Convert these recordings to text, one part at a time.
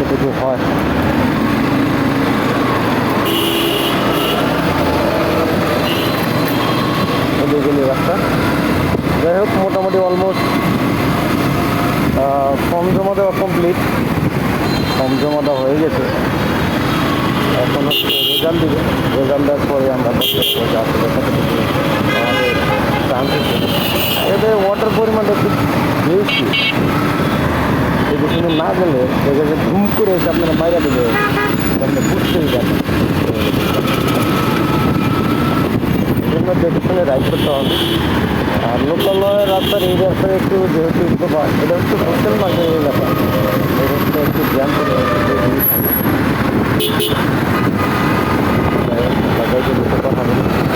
কতটুকু হয়। যাই হোক, মোটামুটি অলমোস্ট ফর্ম জমা দেওয়া কমপ্লিট ফর্ম জমা দেওয়া হয়ে গেছে। এখন রেজাল্ট দিবে। রেজাল্ট দেওয়ার পরে আমরা আমাদের ওয়াটার পরিমাণটা একটু বেশি। পিছনে না গেলে দেখে যে ধুম করে এসে আপনারা বাইরে দেবে আপনি বুঝতেই যাবেন। জন্য দেখে আর লোকালয়ের রাস্তার এই রাস্তায় একটু যেহেতু এটা হচ্ছে হোটেল মার্কেট এলাকা এই রাস্তায় একটু জ্যাম করে কথা বলি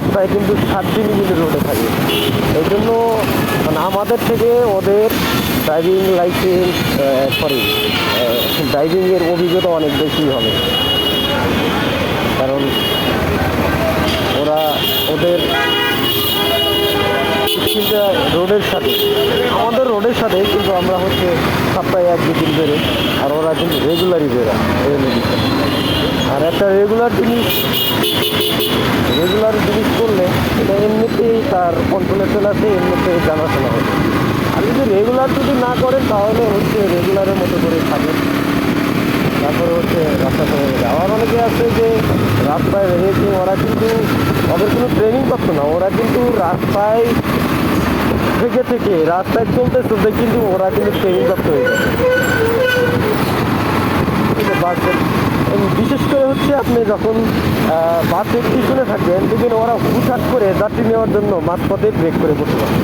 ওরা সপ্তাহে কিন্তু সাত দিন কিন্তু রোডে থাকে। এই জন্য মানে আমাদের থেকে ওদের ড্রাইভিং লাইসেন্স সরি ড্রাইভিংয়ের অভিজ্ঞতা অনেক বেশি হবে। কারণ ওরা ওদের কিন্তু রোডের সাথে, আমাদের রোডের সাথে কিন্তু আমরা হচ্ছে সপ্তাহে এক দুদিন বেরো আর ওরা কিন্তু রেগুলারই বেরোয় আর একটা রেগুলার জিনিস রেগুলার জিনিস করলে এটা এমনিতেই তার কন্ট্রোলে চলে আসে, এমনিতেই জানাশোনা হবে আর যদি রেগুলার যদি না করেন তাহলে হচ্ছে রেগুলারের মতো করে থাকেন তারপরে হচ্ছে রাস্তাতে আবার অনেকে আছে যে রাস্তায় বেরিয়েছে ওরা কিন্তু, ওদের কোনো ট্রেনিং করতো না। ওরা কিন্তু রাস্তায় থেকে থেকে রাস্তায় চলতে চলতে কিন্তু ওরা কিন্তু ট্রেনিং করতে হয়ে যায় বিশেষ করে হচ্ছে আপনি যখন বাসের পিছনে থাকবেন, দেখবেন ওরা হুটহাট করে যাত্রী নেওয়ার জন্য মাঝপথে ব্রেক করে করতে পারে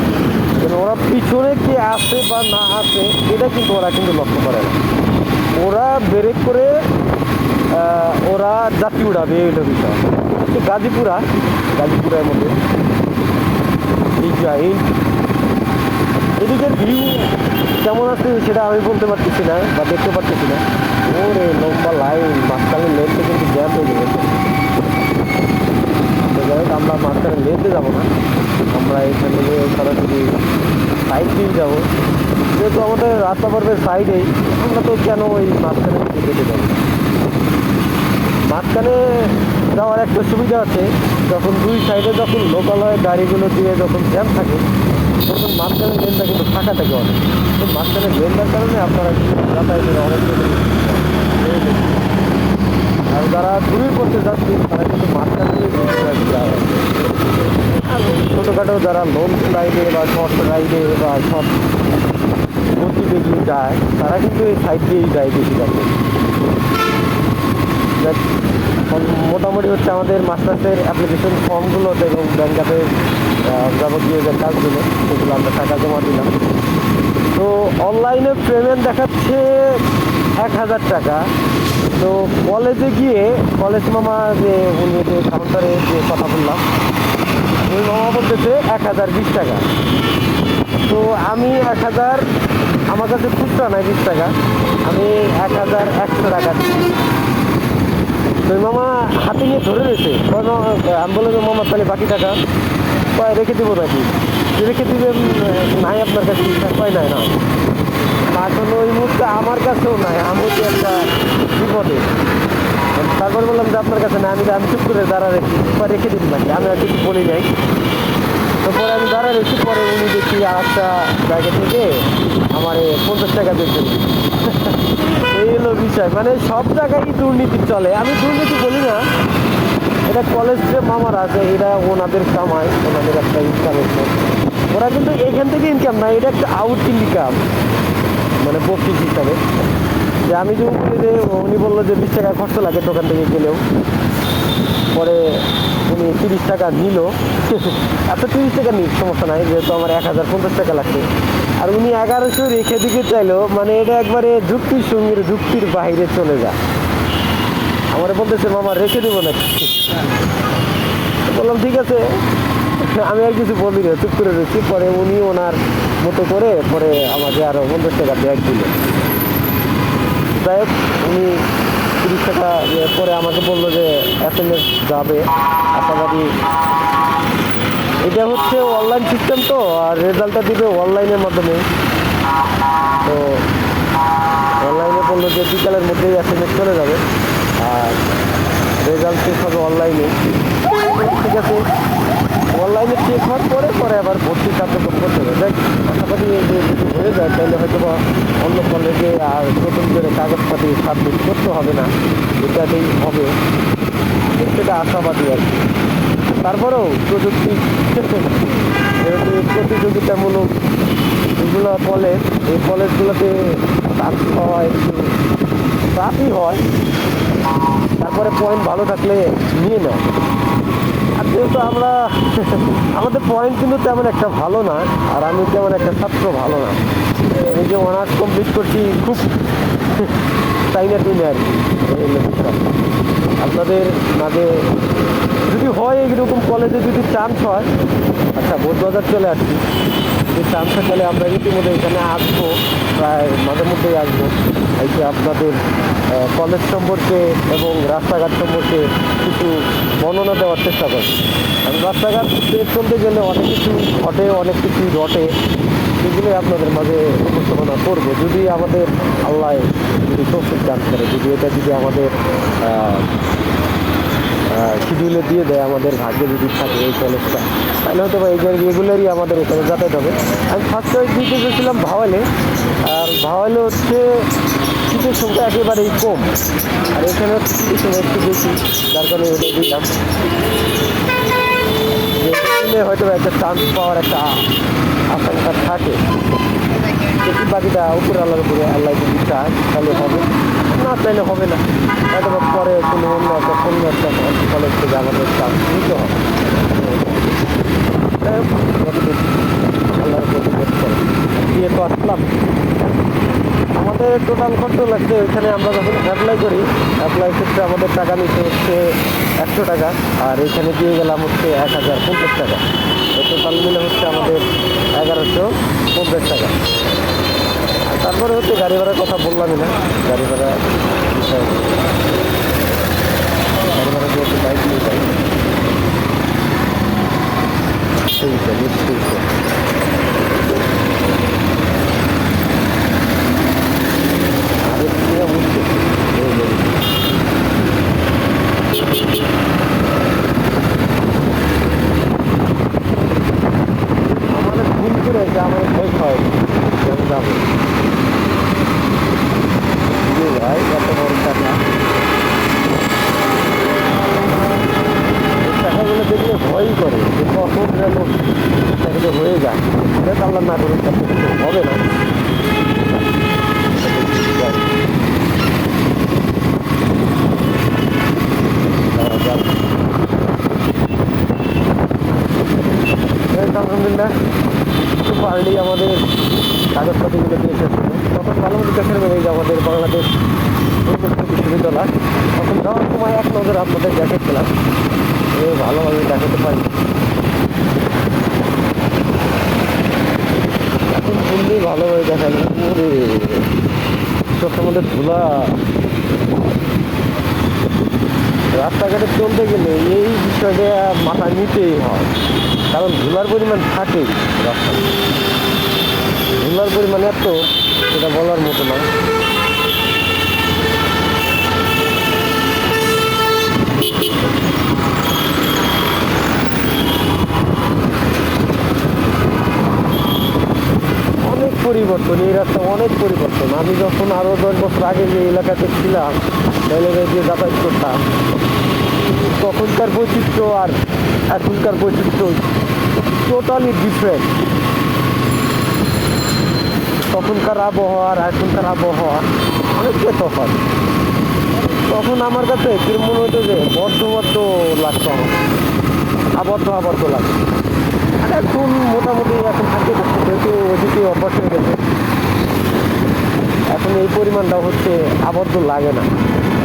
ওরা পিছনে কে আসে বা না আসে এটা কিন্তু ওরা কিন্তু লক্ষ্য করে না। ওরা ব্রেক করে ওরা যাত্রী উড়াবে এটা বিষয়। গাজীপুরা গাজীপুরের মধ্যে এই এদিকের ভিউ কেমন আছে সেটা আমি বলতে পারতেছি না বা দেখতে পারতেছি না। ওরে লম্বা লাইন মাঝখানে লেনটা কিন্তু জ্যাম হয়ে গেছে। তো যাই হোক, আমরা মাঝখানে লেনতে যাব না। আমরা এখান থেকে সরাসরি সাইড দিয়ে যাব। যেহেতু আমাদের রাস্তা পর্বের সাইডেই আমরা তো কেন ওই মাঝখানে যেতে যাব? মাঝখানে যাওয়ার একটা সুবিধা আছে, যখন দুই সাইডে যখন লোকাল হয় গাড়িগুলো দিয়ে যখন জ্যাম থাকে তখন মাঝখানে লেনটা কিন্তু ফাঁকা থাকে অনেক। তো মাঝখানে লেনটার কারণে আপনারা যাতায়াতের অনেক আর যারা দূরে করতে যাচ্ছে, তারা কিন্তু মাঝখানে ছোটোখাটো যারা লং রাইডে বা শর্ট রাইডে বা শর্ট গতি বেরিয়ে যায়, তারা কিন্তু এই সাইড দিয়েই যায় বেশি যাবে মোটামুটি হচ্ছে আমাদের মাস্টার্সের অ্যাপ্লিকেশন ফর্মগুলো এবং ব্যাংকাপের যাবতীয় যে কাজগুলো, সেগুলো আমরা টাকা জমা দিলাম। তো অনলাইনে পেমেন্ট দেখাচ্ছে এক হাজার টাকা। তো কলেজে গিয়ে কলেজ মামা যে উনি যে কাউন্টারে যে কথা বললাম, ওই মামা বলতেছে এক হাজার বিশ টাকা। তো আমি এক হাজার, আমার কাছে খুচরা নাই বিশ টাকা, আমি এক হাজার একশো টাকা দিচ্ছি। তো মামা হাতে নিয়ে ধরে রয়েছে। মামা আমি বললাম মামা, তাহলে বাকি টাকা। কয় রেখে দেবো নাকি? রেখে দিবেন নাই আপনার কাছে কয় নাই না। এখন ওই মুহূর্তে আমার কাছেও নাই আমি হচ্ছে একটা বিপদে। তারপর বললাম যে আপনার কাছে না আমি আমি চুপ করে দাঁড়া রেখে রেখে দিন নাকি আমি আর কিছু বলি নাই। তারপরে আমি দাঁড়া রেখে পরে উনি দেখি আর একটা জায়গা থেকে আমার পঞ্চাশ টাকা দিয়েছেন এই হলো বিষয় মানে সব জায়গায় দুর্নীতি চলে। আমি দুর্নীতি বলি না এটা কলেজ যে মামারা আছে এটা ওনাদের কামায় ওনাদের একটা ইনকামের সোর্স। ওরা কিন্তু এখান থেকে ইনকাম না, এটা একটা আউট ইনকাম মানে বকশিস হিসাবে। যে আমি যে বলি যে, উনি বলল যে বিশ টাকা খরচ লাগে দোকান থেকে গেলেও। পরে উনি তিরিশ টাকা নিল। আচ্ছা তিরিশ টাকা নিক, সমস্যা নাই, যেহেতু আমার এক হাজার পঞ্চাশ টাকা লাগছে আর উনি এগারোশো রেখে দিকে চাইলো মানে এটা একবারে যুক্তির সঙ্গে যুক্তির বাইরে চলে যায় আমার বলতেছে, মামা, রেখে দেবো নাকি? বললাম, ঠিক আছে। আমি আর কিছু বলি না, চুপ করে রয়েছি। পরে উনি ওনার মতো করে, পরে আমাকে আরও পঞ্চাশ টাকা ব্যাগ দিল। যাই হোক, উনি তিরিশ টাকা পরে আমাকে বলল যে, এস এম এস যাবে। আশাবাদী। এটা হচ্ছে অনলাইন সিস্টেম তো, আর রেজাল্টটা দিবে অনলাইনের মাধ্যমে। তো অনলাইনে বলল যে, বিকালের মধ্যেই এস এম এস চলে যাবে। আর রেজাল্ট চেক হবে অনলাইনে ঠিক আছে? অনলাইনে চেক হওয়ার পরে পরে আবার ভর্তি কার্যক্রম করতে হবে। দেখ যে যদি হয়ে যায়, তাহলে হয়তো বা অন্য কলেজে আর নতুন করে কাগজপাতি সাবমিট করতে হবে না। এটাতেই হবে। সেটা আশাবাদী আর কি। তারপরেও প্রযুক্তি প্রতিযোগিতামূলক যেগুলো কলেজ এই কলেজগুলোতে চান্স পাওয়া একটু চাপই হয়। তারপরে পয়েন্ট ভালো থাকলে নিয়ে নেয় আর যেহেতু আমরা, আমাদের পয়েন্ট কিন্তু তেমন একটা ভালো না, আর আমি তেমন একটা ছাত্র ভালো না। এই যে অনার্স কমপ্লিট করছি, খুব চাই না টিনে আর কি আপনাদের মাঝে যদি হয় এইরকম কলেজে যদি চান্স হয় আচ্ছা বোধবাজার চলে আসছি। যদি চান্স তাহলে আমরা ইতিমধ্যে এখানে আসব, প্রায় মাঝে মধ্যেই আসব। এসে আপনাদের কলেজ সম্পর্কে এবং রাস্তাঘাট সম্পর্কে কিছু বর্ণনা দেওয়ার চেষ্টা করব। কারণ রাস্তাঘাট চলতে গেলে অনেক কিছু ঘটে, অনেক কিছুই ঘটে। সেগুলোই আপনাদের মাঝে উপস্থাপনা করব। যদি আমাদের আল্লাহ যদি তৌফিক দান করে, যদি এটা যদি আমাদের শিডিউলে দিয়ে দেয় আমাদের ভাগ্যে যদি থাকে এই কলেজটা তাহলে হয়তো বা এই রেগুলারই আমাদের এখানে যাতায়াত হবে। আমি ফার্স্ট টাইম দিতে গেছিলাম ভাওয়ালে। আর ভাওয়ালে হচ্ছে শীতের সংখ্যা একেবারেই কম। আর এখানে হচ্ছে সংখ্যা একটু বেশি, যার কারণে ওটা দিলাম। হয়তো একটা চান্স পাওয়ার একটা আশঙ্কা থাকে। বাকিটা উপর আল্লাহর উপরে আল্লাহ যদি চায় তাহলে হবে। না চাইলে হবে না। হয়তো পরে কোনো অন্য একটা অন্য একটা কলেজ থেকে আমাদের চান্স নিতে হবে। দিয়ে তো আসলাম। আমাদের টোটাল কত লাগছে ওইখানে আমরা যখন অ্যাপ্লাই করি, অ্যাপ্লাই ক্ষেত্রে আমাদের টাকা নিতে হচ্ছে একশো টাকা, আর এখানে দিয়ে গেলাম হচ্ছে এক হাজার পঞ্চাশ টাকা। টোটাল মিলে হচ্ছে আমাদের এগারোশো পঞ্চাশ টাকা। তারপরে হচ্ছে গাড়ি ভাড়ার কথা বললামই না। গাড়ি ভাড়া বিষয়। গাড়ি ভাড়া যেহেতু বাইক নিয়ে যাই। ঠিক আছে ঠিক আছে আরে কি বুঝতে আমাদের ভুল করে যে আমার ভয় হয় আমি যাব যে ভাই এত বড় টাকা এই টাকাগুলো দেখলে ভয়ই করে যে কখন যেন টাকাটা হয়ে যায় সেটা আল্লাহ না করুন তাতে কিছু হবে না আলহামদুলিল্লাহ একটু পারলেই আমাদের কাগজপত্রগুলো দিয়ে এসেছিল তখন ভালো মতো দেখে নেবেন এই যে আমাদের বাংলাদেশ উন্মুক্ত বিশ্ববিদ্যালয় তখন যাওয়ার সময় এক নজর আপনাদের দেখেছিলাম এ ভালোভাবে দেখাতে পারি এখন শুনলেই ভালোভাবে দেখা যায় ওরে চোখের মধ্যে ধুলা রাস্তাঘাটে চলতে গেলে এই বিষয়টা মাথা নিতেই হয়। কারণ ধুলার পরিমাণ থাকেই রাস্তায়। ধুলার পরিমাণ এত সেটা বলার মতো না অনেক পরিবর্তন, এই রাস্তা অনেক পরিবর্তন। আমি যখন আরও দশ বছর আগে যে এলাকাতে ছিলাম এলাকায় দিয়ে যাতায়াত করতাম, তখনকার বৈচিত্র্য আর এখনকার বৈচিত্র্য টোটালি ডিফারেন্ট তখনকার আবহাওয়া আর এখনকার আবহাওয়া অনেকটাই তফাৎ তখন আমার কাছে কিরম মনে হতো যে বদ্ধ বদ্ধ লাগতো আমার। আবদ্ধ আবদ্ধ লাগতো আর এখন মোটামুটি এখন থাকতে পারছে যেহেতু ওদিকে অভ্যাস হয়ে গেছে। এখন এই পরিমাণটা হচ্ছে আবদ্ধ লাগে না।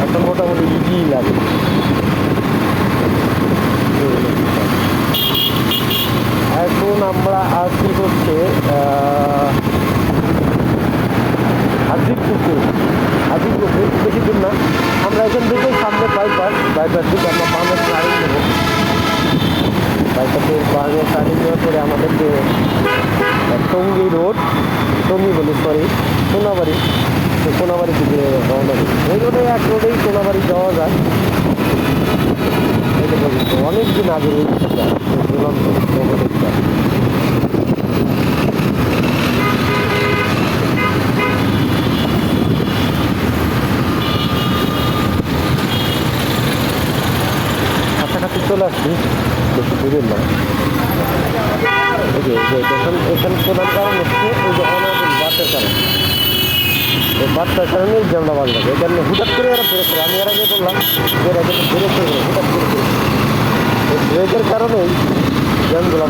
এখন মোটামুটি ইজি লাগে। এখন আমরা আছি হচ্ছে হাজিরপুকুর হাজিরপুকুর বেশি দূর না। আমরা এখান থেকে সামনে বাইপাস বাইপাস থেকে আমরা বাংলাদেশ গাড়ি নেব। বাইপাসে বাংলাদেশ গাড়ি নেওয়ার পরে আমাদেরকে আহ, টঙ্গী রোড টঙ্গী বলি সরি সোনাবাড়ি তো সোনাবাড়ি দিকে রওনা দিই ওই রোডে এক রোডেই সোনাবাড়ি যাওয়া যায়। অনেক দিন আগে। কাছাকাছি চলে আসছি। বেশি দূরের এখানে কারণ হচ্ছে এই যে অনাবল বাসের কারণ এই লাগে এটা নিয়ে হুটাট করে এরা ব্রেক করে আমি এর যে এরা কিন্তু ব্রেক করে হুটাট কারণেই জ্যামগুলো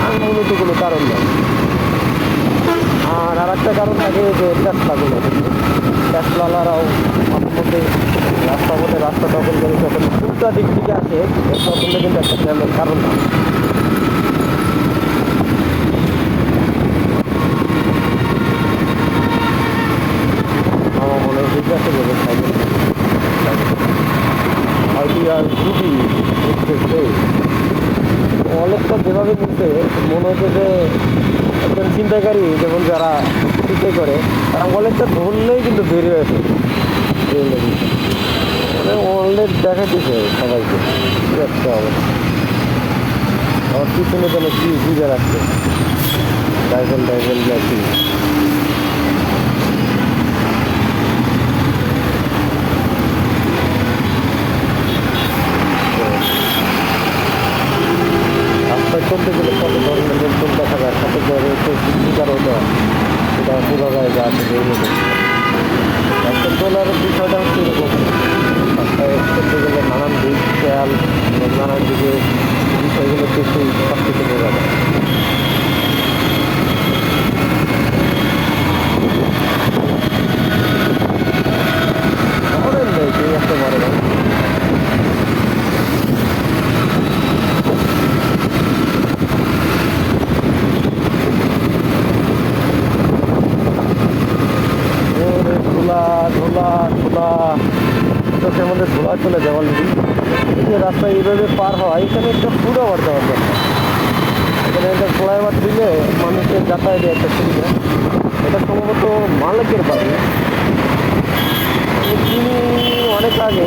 আর মূলত কারণ নেই আর আর একটা কারণ থাকে যে ট্যাক্সলাগুলো মধ্যে রাস্তা মধ্যে রাস্তা দখল করে যখন উল্টা দিক থেকে আসে, তখন কিন্তু একটা জ্যামের কারণ। আমার মনে হয় আছে যাবে সাইকেল আইডিয়ার খুবই অনেকটা যেভাবে নিচ্ছে মনে হচ্ছে যে একজন চিন্তাকারী যেমন যারা চিন্তা করে, তারা অনেকটা ধরলেই কিন্তু বেরিয়ে আসে। মানে অনেক দেখা দিচ্ছে সবাইকে। একটা অবস্থা। আমার পিছনে যেন কি বুঝে রাখছে। ডাইভেল ডাইভেল যাচ্ছি রাস্তায় চলতে গেলে কত ধরনের লোকজন দেখা যায় সাথে রয়েছে শিকার হতে হয় সেটা বোঝা যায় যে আছে চলার বিষয়টা হচ্ছে এরকম রাস্তায় চলতে গেলে নানান দিক খেয়াল নানান দিকে বিষয়গুলো একটু সব বোঝা যায় আমাদের নেই কি একটা বড় গাড়ি। ওরে ধুলা ধুলা ধুলা চোখের মধ্যে ধুলা চলে যায় অলরেডি এই যে রাস্তা এইভাবে পার হয় এখানে একটা পুরো আবার দেওয়ার দরকার এখানে একটা ফ্লাইওভার দিলে মানুষের যাতায়াতে একটা সুবিধা এটা সম্ভবত মালিকের বাড়ি আমি চিনি অনেক আগে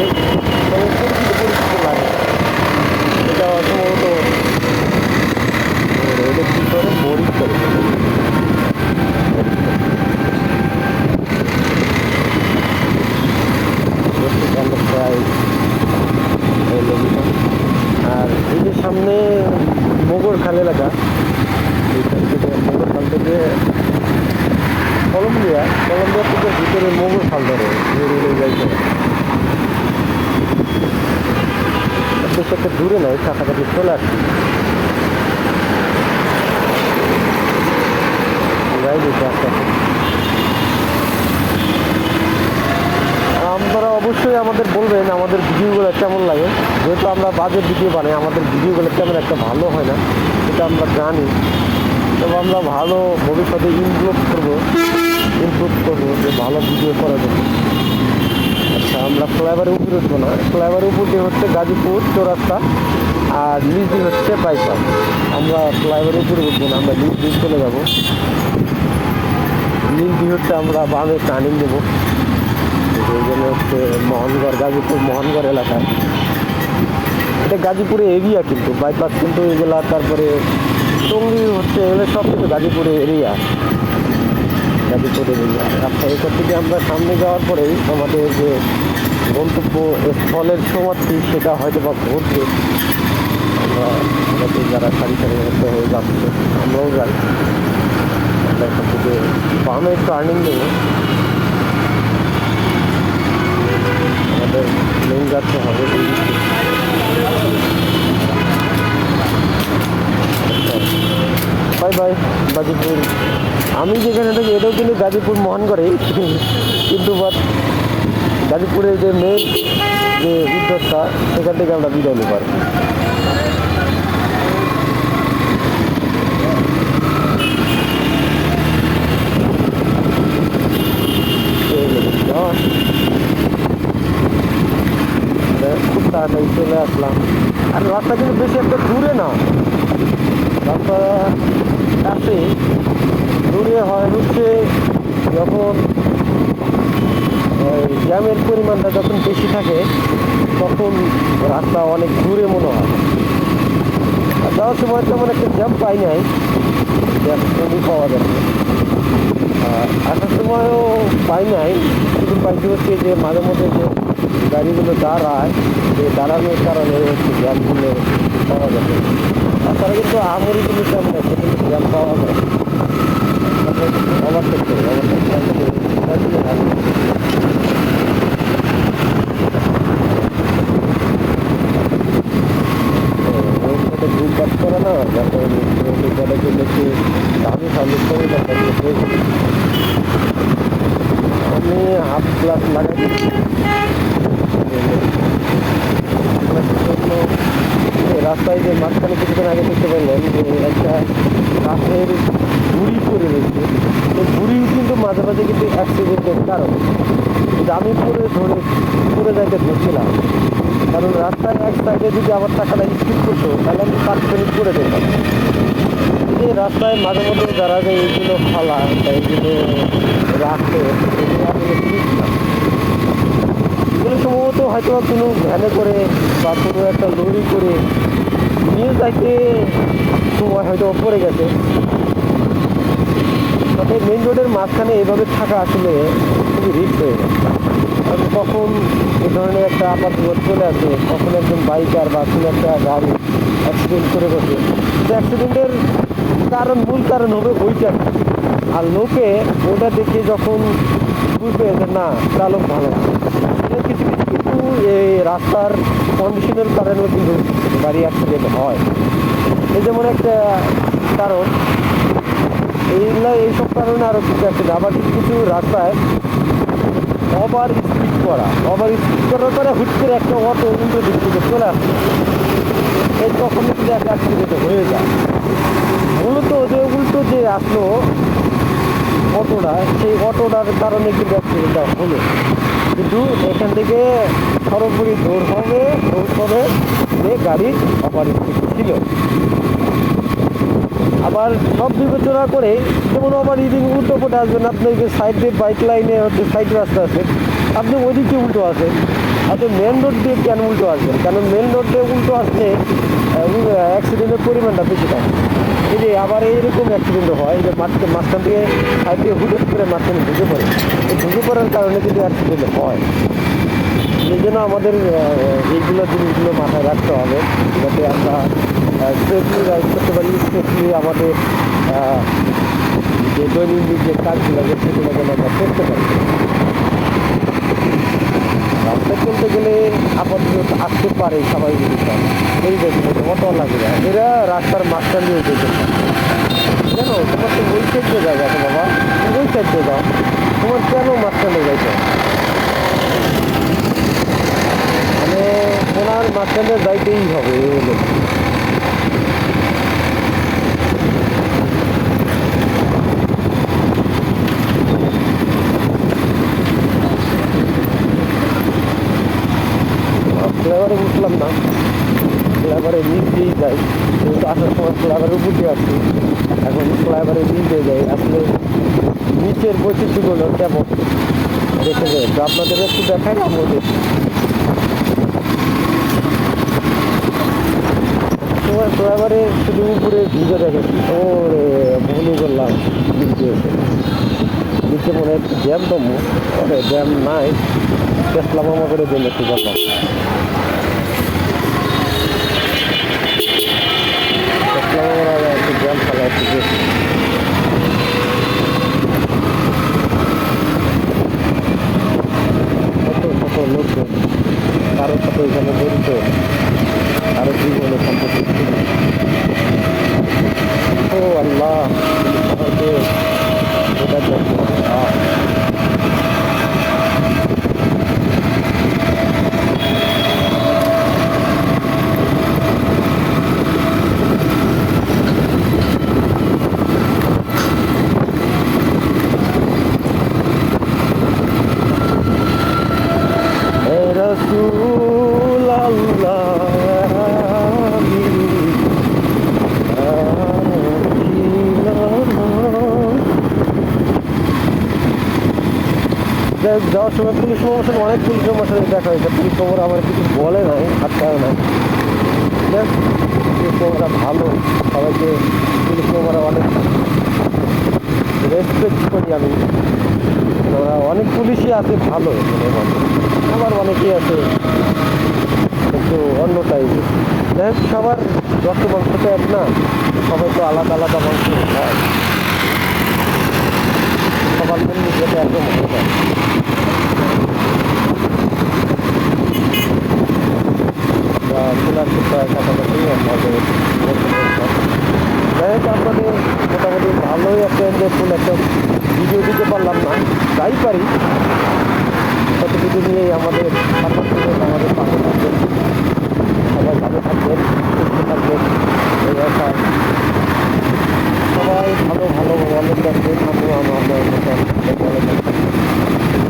তবে পরিচিত পরিচিত লাগে এটা সম্ভবত এটা কি করে মরিচ করে আমরা প্রায় আর এই যে সামনে মোগর খাল এলাকা এইখান থেকে মোগর খাল থেকে কলম্বিয়া কলম্বিয়া থেকে ভিতরে মোগর খাল ধরে যাইতে বেশ একটা দূরে নয় কাছাকাছি চলে আসছি দেখাই দিতে আস্তে আস্তে। আপনারা অবশ্যই আমাদের বলবেন, আমাদের ভিডিওগুলো কেমন লাগে? যেহেতু আমরা বাজে ভিডিও বানাই, আমাদের ভিডিওগুলো তেমন একটা ভালো হয় না, সেটা আমরা জানি। তবে আমরা ভালো ভবিষ্যতে ইমপ্রুভ করব ইমপ্রুভ করব যে ভালো ভিডিও করা যাবে আচ্ছা আমরা ফ্লাইওভারের উপরে উঠবো না। ফ্লাইওভারের উপর দিয়ে হচ্ছে গাজীপুর চৌরাস্তা, আর নিচ দিয়ে হচ্ছে বাইপাস আমরা ফ্লাইওভারের উপরে উঠবো না, আমরা নিচ দিয়ে চলে যাব। নিচ দিয়ে হচ্ছে আমরা বামে টার্নিং নেব এই জন্য হচ্ছে মোহনগড়, গাজীপুর, মোহনগড় এলাকা। এটা গাজীপুরে এরিয়া কিন্তু বাইপাস কিন্তু এগুলা, তারপরে টঙ্গি হচ্ছে এগুলো সব কিন্তু গাজীপুরে এরিয়া গাজীপুর এরিয়া আচ্ছা এখান থেকে আমরা সামনে যাওয়ার পরেই আমাদের যে গন্তব্য স্থলের সমাপ্তি, সেটা হয়তো বা ঘটবে। আমরা এটাতে যারা সারি সারি হয়ে যাচ্ছে, আমরাও যাই। আমরা এখান থেকে বামে টার্নিং দেবো আমাদের মেন যাচ্ছে হবে। Bye bye, Gazipur. আমি যেখানে থাকি, এটাও কিন্তু গাজীপুর মহানগরেই কিন্তু বাট গাজীপুরের যে মেন যে উদ্যোগটা সেখান থেকে আমরা বিদায় নিতে পারি খুব তাড়াতাড়ি চলে আসলাম। আর রাস্তা কিন্তু বেশি একটা দূরে না। রাস্তা কাছে, দূরে হয় হচ্ছে যখন জ্যামের পরিমাণটা যখন বেশি থাকে, তখন রাস্তা অনেক দূরে মনে হয়। আর যাওয়ার সময় তেমন একটা জ্যাম পাই নাই, জ্যাম পাওয়া যায়। আসার সময়ও পাই নাই শুধু পাইছি হচ্ছে যে মাঝে মধ্যে যে গাড়িগুলো দাঁড়ায় যে দাঁড়ানোর কারণে হচ্ছে জ্যামগুলো পাওয়া যাবে। তাছাড়া কিন্তু আমরি কিন্তু একটা কিন্তু জ্যাম পাওয়া যায়। ওভারটেক করে না আমি হাফ গ্লাস লাগাই দিচ্ছি রাস্তায় যে মাঝখানে কিছুদিন আগে দেখতে পেলেন যে একটা কাঠের বুড়ি পড়ে রয়েছে। তো বুড়ি কিন্তু মাঝে মাঝে কিন্তু অ্যাক্সিডেন্টের কারণ। আমি পরে ধরে, পরে যাইতে ধরছিলাম। কারণ রাস্তায় এক সাইডে যদি আমার টাকাটা স্পিড করতো, তাহলে আমি পাঁচ মিনিট করে দিতাম যে রাস্তায় মাঝে মধ্যে যারা যে এইগুলো ফালা বা এইগুলো রাখে, এগুলো আসলে ঠিক না এগুলো সম্ভবত হয়তো কোনো ভ্যানে করে বা কোনো একটা লরি করে নিয়ে যাইতে সময় হয়তো পড়ে গেছে। তবে মেন রোডের মাঝখানে এভাবে থাকা আসলে খুবই রিস্ক হয়ে কারণ কখন এ ধরনের একটা আপাত চলে আসে, কখন একজন বাইকার বা কোনো একটা গাড়ি অ্যাক্সিডেন্ট করে বসে। তো অ্যাক্সিডেন্টের কারণ, মূল কারণ হবে ওইটা। আর লোকে ওটা দেখে যখন বুঝবে যে না, চালক ভালো না। কিছু কিছু কিন্তু এই রাস্তার কন্ডিশনের কারণেও কিন্তু গাড়ি অ্যাক্সিডেন্ট হয়। এই যেমন একটা কারণ এইগুলা এইসব কারণে আরও কিছু অ্যাক্সিডেন্ট আবার কিছু কিছু রাস্তায় ওভার স্পিড করা ওভার স্পিড করার পরে হুট করে একটা অটো দিক থেকে চলে আসছে এই তখন কিন্তু একটা অ্যাক্সিডেন্ট হয়ে যায়। মূলত যে উল্টো যে আসলো অটোটা সেই অটোটার কারণে কিন্তু অ্যাক্সিডেন্টটা হলো। কিন্তু এখান থেকে সর্বোপরি দৌড় হবে দৌড় হবে যে ওভার স্পিড ছিল। আবার সব বিবেচনা করে যেমন আবার ইদিন উল্টো পথে আসবেন, আপনি যে সাইড দিয়ে বাইক লাইনে হচ্ছে সাইড রাস্তা আছে, আপনি দিয়ে উল্টো আসেন। আপনি মেন রোড দিয়ে কেন উল্টো আসবেন? কারণ মেন রোড দিয়ে উল্টো আসলে অ্যাক্সিডেন্টের পরিমাণটা বেশি থাকে। এই যে আবার এইরকম অ্যাক্সিডেন্ট হয় যে মাঝখান দিয়ে সাইড দিয়ে হুট করে মাঝখানে ঢুকে পড়ে। এই ঢুকে পড়ার কারণে কিন্তু অ্যাক্সিডেন্ট হয়? সেই জন্য আমাদের এইগুলো জিনিসগুলো মাথায় রাখতে হবে যাতে আমরা সেফলি রাইড করতে পারি সেফলি আমাদের যে দৈনন্দিন যে কাজগুলো সেগুলো যেন আমরা করতে পারি। রাস্তায় চলতে গেলে আপাতত আসতে পারে সবাই এই দেখুন অটো লাগে। এরা রাস্তার মাঝখান দিয়ে যেতে পারে কেন তোমার তো ওই সাইডে জায়গা আছে বাবা। তুমি ওই সাইডে তোমার কেন মাঝখানে যাইছো মানে ওনার মাঝখানে যাইতেই হবে, এই হলো। ফ্লেভারে বুঝলাম না। ফ্লেভারে নিচ দিয়েই যাই, কিন্তু আসার সময় ফ্লেভারের উপর দিয়ে আসছি এখন ফ্লেভারে নিচ দিয়ে যাই। আসলে নিচের বৈশিষ্ট্যগুলো কেমন? দেখে যাই। তো আপনাদের একটু দেখাই না আমাদের তোমার ফ্লেভারে শুধু উপরে ভিজে দেখেছি ওরে ভুলে করলাম। নিচে নিচে মনে হয় জ্যাম ওরে, জ্যাম নাই। টেসলা মামা করে দিন একটু বললাম মামারা একটু জ্যাম ফেলা একটু বেশি কত কত লোকজন কারোর সাথে এখানে জড়িত কারও জীবনে সম্পর্কিত ও আল্লাহ সবাইকে এটা জন্য আহ এ রসুল আল্লাহ যাওয়ার সময় পুলিশ সাথে অনেক পুলিশ সাথে দেখা হয়েছে। পুলিশ মামারা আমার কিছু বলে নাই আটকায় যাক, পুলিশ মামারা ভালো। সবাইকে পুলিশ মামারা অনেক রেসপেক্ট করি আমি। ওরা অনেক পুলিশই আছে ভালো। আবার অনেকেই আছে একটু অন্য টাইপের যাই সবার রক্ত মাংস তো এক না। সবাই তো আলাদা আলাদা মাংস খায়। সবার যেটা একদম হতে পারে বা খোলার ক্ষেত্রে কাছাকাছি আমাদের যাই হোক আপনাদের মোটামুটি ভালোই একটা এনজয়ফুল একটা ভিডিও দিতে পারলাম না যাই পারি তত কিছু নিয়েই আমাদের আমাদের পাশে থাকবেন সবাই ভালো থাকবেন সুস্থ থাকবেন এই আশা সবাই ভালো ভালো ভালো থাকবেন আমিও আমাদের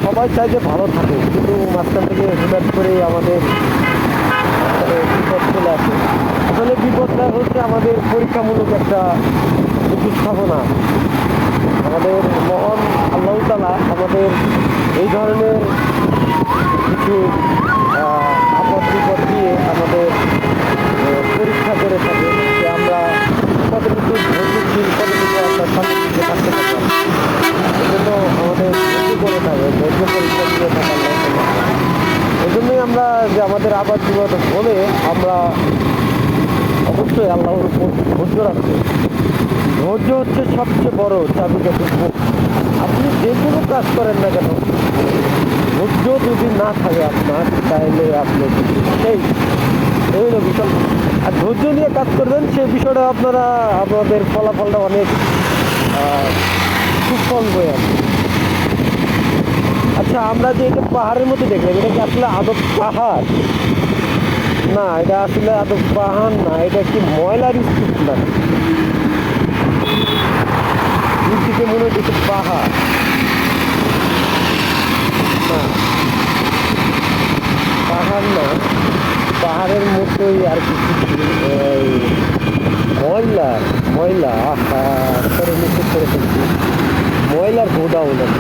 সবাই চাই যে ভালো থাকে, কিন্তু মাঝখান থেকে হুট করে আমাদের বিপদ চলে আসে আসলে বিপদটা হচ্ছে আমাদের পরীক্ষামূলক একটা উপস্থাপনা আমাদের মহান আল্লাহ তালা আমাদের এই ধরনের কিছু আহ, আপদ বিপদ দিয়ে আমাদের আহ, পরীক্ষা করে থাকে যে আমরা কতটুকু ধৈর্যশীল কতটুকু আমরা শান্তিতে থাকতে পারতাম এজন্য আমাদের ধৈর্য করে থাকে ধৈর্য পরীক্ষা দিয়ে থাকা আল্লাহ তাআলা। এজন্যই আমরা যে আমাদের আবাদ বিপদ হলে আমরা অবশ্যই আল্লাহর উপর ধৈর্য রাখতে ধৈর্য হচ্ছে সবচেয়ে বড় চাবিকাঠি আপনি যে কোনো কাজ করেন না কেন, ধৈর্য যদি না থাকে আপনার, তাহলে আপনি সেই, এই হলো বিষয়। আর ধৈর্য নিয়ে কাজ করবেন, সেই বিষয়টা আপনারা আপনাদের ফলাফলটা অনেক সুফল হয়ে আছে। আচ্ছা আমরা যে এটা পাহাড়ের মধ্যে দেখলাম, এটা কি আসলে আদব পাহাড়? না, এটা আসলে আদব পাহাড় না, এটা একটি ময়লার স্তূপ না দূর থেকে মনে হচ্ছে পাহাড় না পাহাড় না পাহাড়ের মতোই আর কিছু এই ময়লা ময়লা আহা করে নিচে করে ফেলছি ময়লার গোডাউন আছে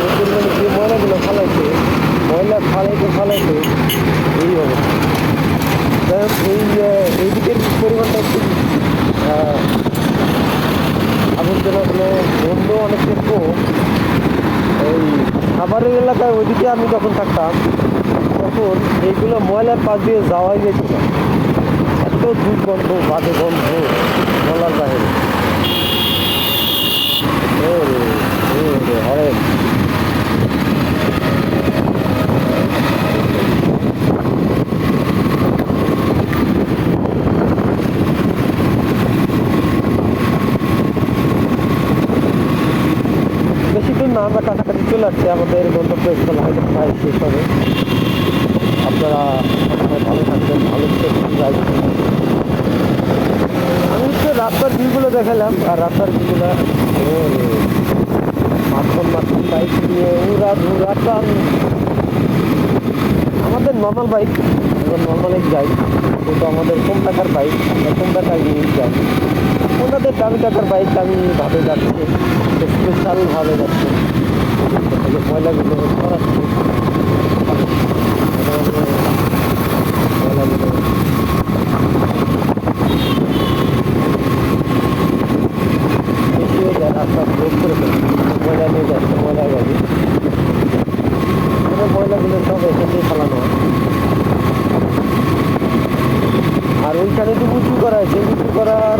নতুন মানে যে ময়লাগুলো ফালাইছে ময়লা ফালাইতে ফালাইতে এই অবস্থা যাই হোক, এই আহ, এই দিকের পরিমাণটা একটু আহ, আবর্জনাগুলো বন্ধ অনেকটা কম এই খাবারের এলাকায় ওইদিকে আমি যখন থাকতাম, তখন এইগুলো ময়লার পাশ দিয়ে যাওয়াই যেত এত দুর্গন্ধ, বাজে গন্ধ বলার বাইরে আসছে আমাদের গন্তব্যস্থল হয়তো প্রায় শেষ হবে। আপনারা ভালো থাকবেন, ভালো আমি হচ্ছে রাস্তার ভিউগুলো দেখালাম, আর রাস্তার ভিউগুলো মাখন মাখন বাইক নিয়ে উড়া টান। আমাদের নর্মাল বাইক আমরা নর্মালে যাই, কিন্তু আমাদের কম টাকার বাইক আমরা কম টাকায় নিয়ে যাই? ওনাদের দামি টাকার বাইক আমি ভাবে যাচ্ছে স্পেশাল ভাবে যাচ্ছে। তাহলে ময়লাগুলো সরাচ্ছি ময়লাগুলো বেশি হয়ে যায় রাস্তা ব্লক করে ফেলছে ময়লা নিয়ে যাচ্ছে ময়লা গাড়ি এবার ময়লাগুলো সব এখান দিয়ে ফেলানো হয় আর ওইখানে তো উঁচু করা হয়েছে উঁচু করার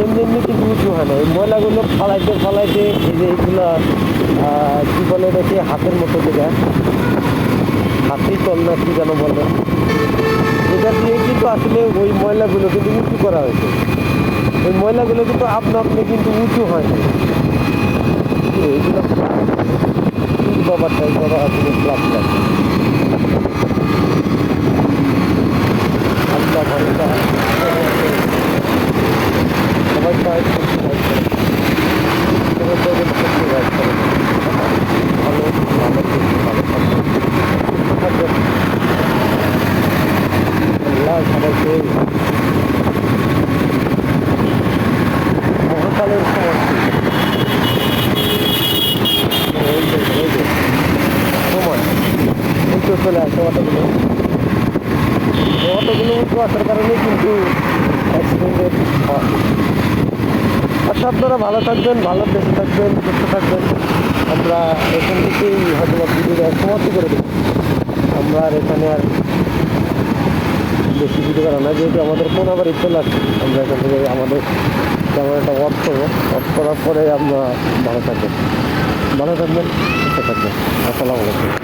এমনি এমনি কিন্তু উঁচু হয় না এই ময়লাগুলো ফালাইতে ফালাইতে এই যে এইগুলো আহ, কি বলে এটাকে হাতের মতো যেটা হাতি তল না কি যেন বলে এটা দিয়ে কিন্তু আসলে ওই ময়লাগুলো কিন্তু উঁচু করা হয়েছে ওই ময়লাগুলো কিন্তু আপনা আপনি কিন্তু উঁচু হয় রে, বাবা চাইবে সত্যি কাজ করে ভালো ভালো কিছু ভালো থাকবে থাকবে আল্লাহ সবাইকে মহাকালের সমাপ্তি এই যে এই যে সময় এই তো চলে আসে অটোগুলো এই অটোগুলো উঁচু আসার কারণে কিন্তু অ্যাক্সিডেন্টের হয় আচ্ছা আপনারা ভালো থাকবেন, ভালো বেঁচে থাকবেন, সুস্থ থাকবেন। আমরা এখান থেকেই হয়তো ভিডিওটা সমাপ্তি করে দেবো। আমরা আর এখানে আর বেশি ভিডিও করা না যেহেতু আমাদের কোনাবাড়ি চলে আসছে আমরা এখান থেকে আমাদের ক্যামেরাটা অফ করব। অফ করার পরে আমরা ভালো থাকবেন। ভালো থাকবেন, সুস্থ থাকবেন। আসসালামু আলাইকুম।